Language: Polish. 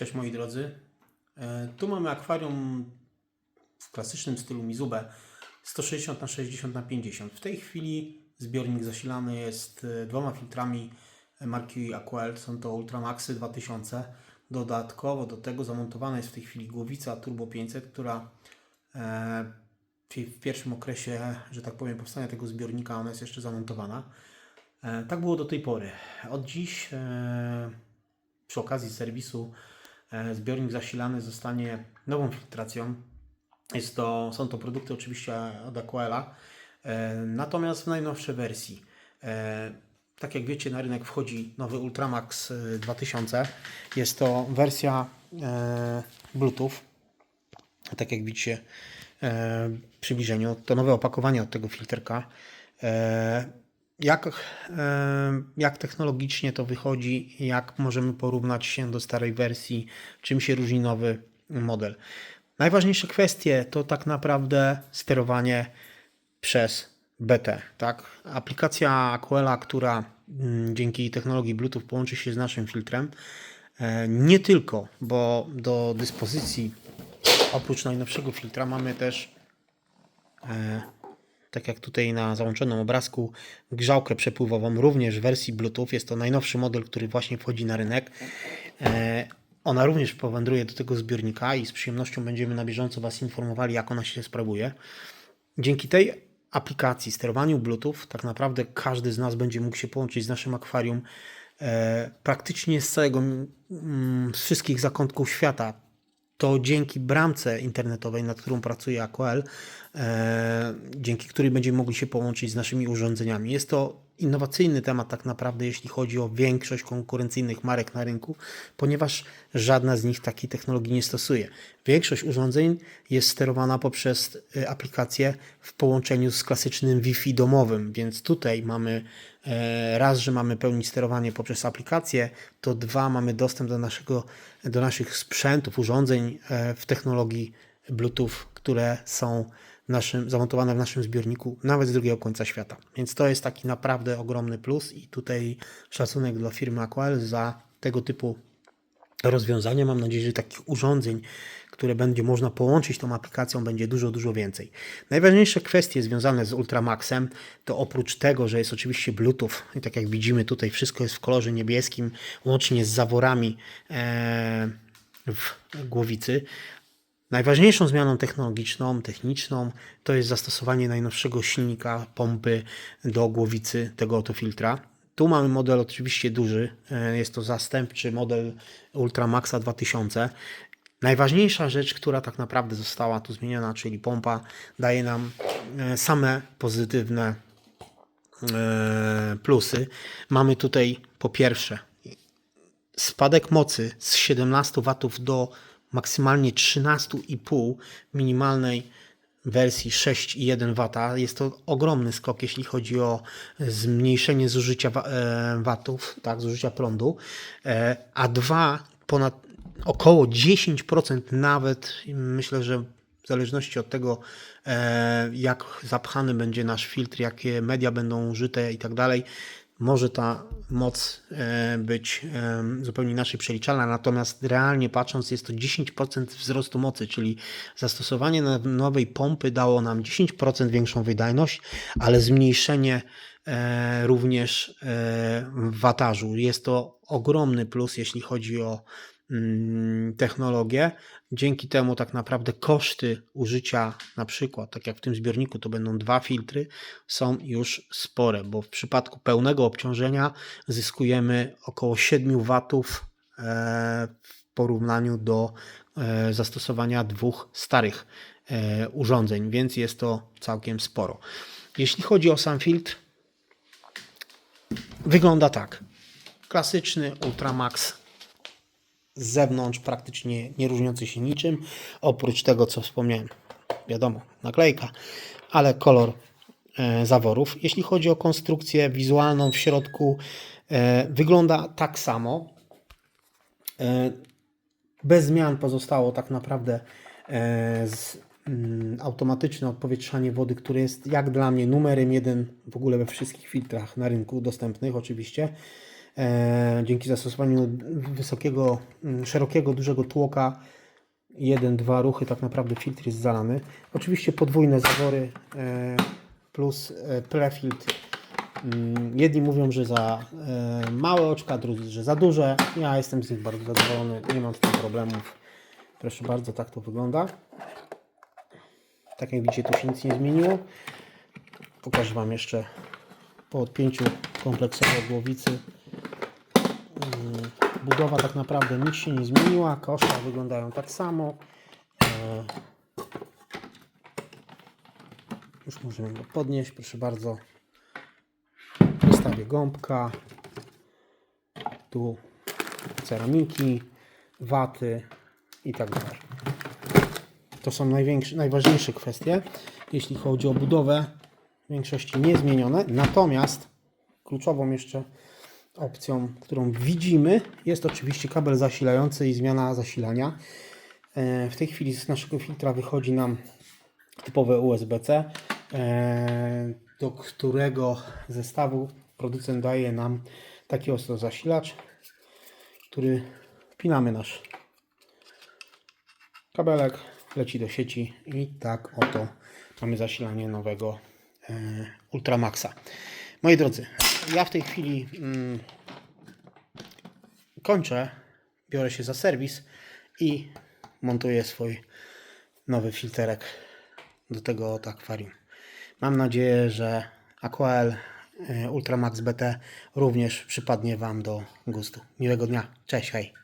Cześć moi drodzy. E, Tu mamy akwarium w klasycznym stylu Mizube 160 na 60 na 50. W tej chwili zbiornik zasilany jest e, dwoma filtrami marki Aquel. Są to Ultramaxy 2000. Dodatkowo do tego zamontowana jest w tej chwili głowica Turbo 500, która e, w pierwszym okresie, że tak powiem, powstania tego zbiornika ona jest jeszcze zamontowana. Tak było do tej pory. Od dziś przy okazji serwisu zbiornik zasilany zostanie nową filtracją. Jest to, są to produkty oczywiście od Aquela, e, natomiast w najnowszej wersji. E, Tak jak wiecie, na rynek wchodzi nowy Ultramax e, 2000. Jest to wersja e, Bluetooth. Tak jak widzicie e, w przybliżeniu, to nowe opakowanie od tego filterka. Jak, e, jak technologicznie to wychodzi, jak możemy porównać się do starej wersji, czym się różni nowy model. Najważniejsze kwestie to tak naprawdę sterowanie przez BT. Tak? Aplikacja Aquela, która mm, dzięki technologii Bluetooth połączy się z naszym filtrem, e, nie tylko, bo do dyspozycji oprócz najnowszego filtra mamy też e, tak jak tutaj na załączonym obrazku, grzałkę przepływową, również w wersji Bluetooth. Jest to najnowszy model, który właśnie wchodzi na rynek. E, Ona również powędruje do tego zbiornika i z przyjemnością będziemy na bieżąco Was informowali, jak ona się sprawuje. Dzięki tej aplikacji, sterowaniu Bluetooth, tak naprawdę każdy z nas będzie mógł się połączyć z naszym akwarium e, praktycznie z całego, mm, z wszystkich zakątków świata to dzięki bramce internetowej, nad którą pracuje Aquel, e, dzięki której będziemy mogli się połączyć z naszymi urządzeniami. Jest to innowacyjny temat tak naprawdę, jeśli chodzi o większość konkurencyjnych marek na rynku, ponieważ żadna z nich takiej technologii nie stosuje. Większość urządzeń jest sterowana poprzez e, aplikację w połączeniu z klasycznym Wi-Fi domowym, więc tutaj mamy e, raz, że mamy pełnić sterowanie poprzez aplikację, to dwa, mamy dostęp do, naszego, do naszych sprzętów, urządzeń e, w technologii Bluetooth, które są naszym, zamontowane w naszym zbiorniku, nawet z drugiego końca świata. Więc to jest taki naprawdę ogromny plus i tutaj szacunek dla firmy Aquel za tego typu rozwiązania. Mam nadzieję, że takich urządzeń, które będzie można połączyć tą aplikacją, będzie dużo, dużo więcej. Najważniejsze kwestie związane z Ultramaxem to oprócz tego, że jest oczywiście Bluetooth i tak jak widzimy tutaj wszystko jest w kolorze niebieskim, łącznie z zaworami e, w głowicy. Najważniejszą zmianą technologiczną, techniczną to jest zastosowanie najnowszego silnika pompy do głowicy tego oto filtra. Tu mamy model oczywiście duży, e, jest to zastępczy model Ultramaxa 2000. Najważniejsza rzecz, która tak naprawdę została tu zmieniona, czyli pompa, daje nam e, same pozytywne e, plusy. Mamy tutaj po pierwsze spadek mocy z 17 W do maksymalnie 13,5 minimalnej wersji 6,1 W. Jest to ogromny skok, jeśli chodzi o zmniejszenie zużycia e, watów, tak, zużycia prądu, E, a dwa ponad około 10% nawet, myślę, że w zależności od tego, e, jak zapchany będzie nasz filtr, jakie media będą użyte i tak dalej, może ta moc e, być e, zupełnie inaczej przeliczana, natomiast realnie patrząc jest to 10% wzrostu mocy, czyli zastosowanie nowej pompy dało nam 10% większą wydajność, ale zmniejszenie e, również w watażu. Jest to ogromny plus, jeśli chodzi o technologię. Dzięki temu tak naprawdę koszty użycia, na przykład, tak jak w tym zbiorniku, to będą dwa filtry, są już spore, bo w przypadku pełnego obciążenia zyskujemy około 7 watów e, w porównaniu do e, zastosowania dwóch starych e, urządzeń, więc jest to całkiem sporo. Jeśli chodzi o sam filtr, wygląda tak. Klasyczny Ultramax z zewnątrz praktycznie nie różniący się niczym, oprócz tego, co wspomniałem. Wiadomo, naklejka, ale kolor e, zaworów. Jeśli chodzi o konstrukcję wizualną w środku, e, wygląda tak samo. E, bez zmian pozostało tak naprawdę mm, automatyczne odpowietrzanie wody, które jest jak dla mnie numerem jeden w ogóle we wszystkich filtrach na rynku dostępnych oczywiście. E, dzięki zastosowaniu wysokiego, mm, szerokiego, dużego tłoka, jeden, dwa ruchy, tak naprawdę filtr jest zalany. Oczywiście podwójne zawory e, plus e, prefiltr. Mm, Jedni mówią, że za małe oczka, drudzy, że za duże. Ja jestem z nich bardzo zadowolony, nie mam z tym problemów. Proszę bardzo, tak to wygląda. Tak jak widzicie, tu się nic nie zmieniło. Pokażę Wam jeszcze po odpięciu kompleksowej głowicy. Mm, Budowa tak naprawdę nic się nie zmieniła. Kosze wyglądają tak samo. E, Już możemy go podnieść, proszę bardzo. Wystawię gąbka. Tu ceramiki, waty i tak dalej. To są największe, najważniejsze kwestie, jeśli chodzi o budowę. W większości niezmienione. Natomiast kluczową jeszcze opcją, którą widzimy, jest oczywiście kabel zasilający i zmiana zasilania. E, W tej chwili z naszego filtra wychodzi nam typowe USB-C, e, do którego zestawu producent daje nam taki oto zasilacz, który wpinamy nasz kabelek, leci do sieci i tak oto mamy zasilanie nowego e, Ultramaxa. Moi drodzy, ja w tej chwili mm, kończę, biorę się za serwis i montuję swój nowy filterek do tego akwarium. Mam nadzieję, że Aquael e, Ultramax BT również przypadnie Wam do gustu. Miłego dnia. Cześć, hej.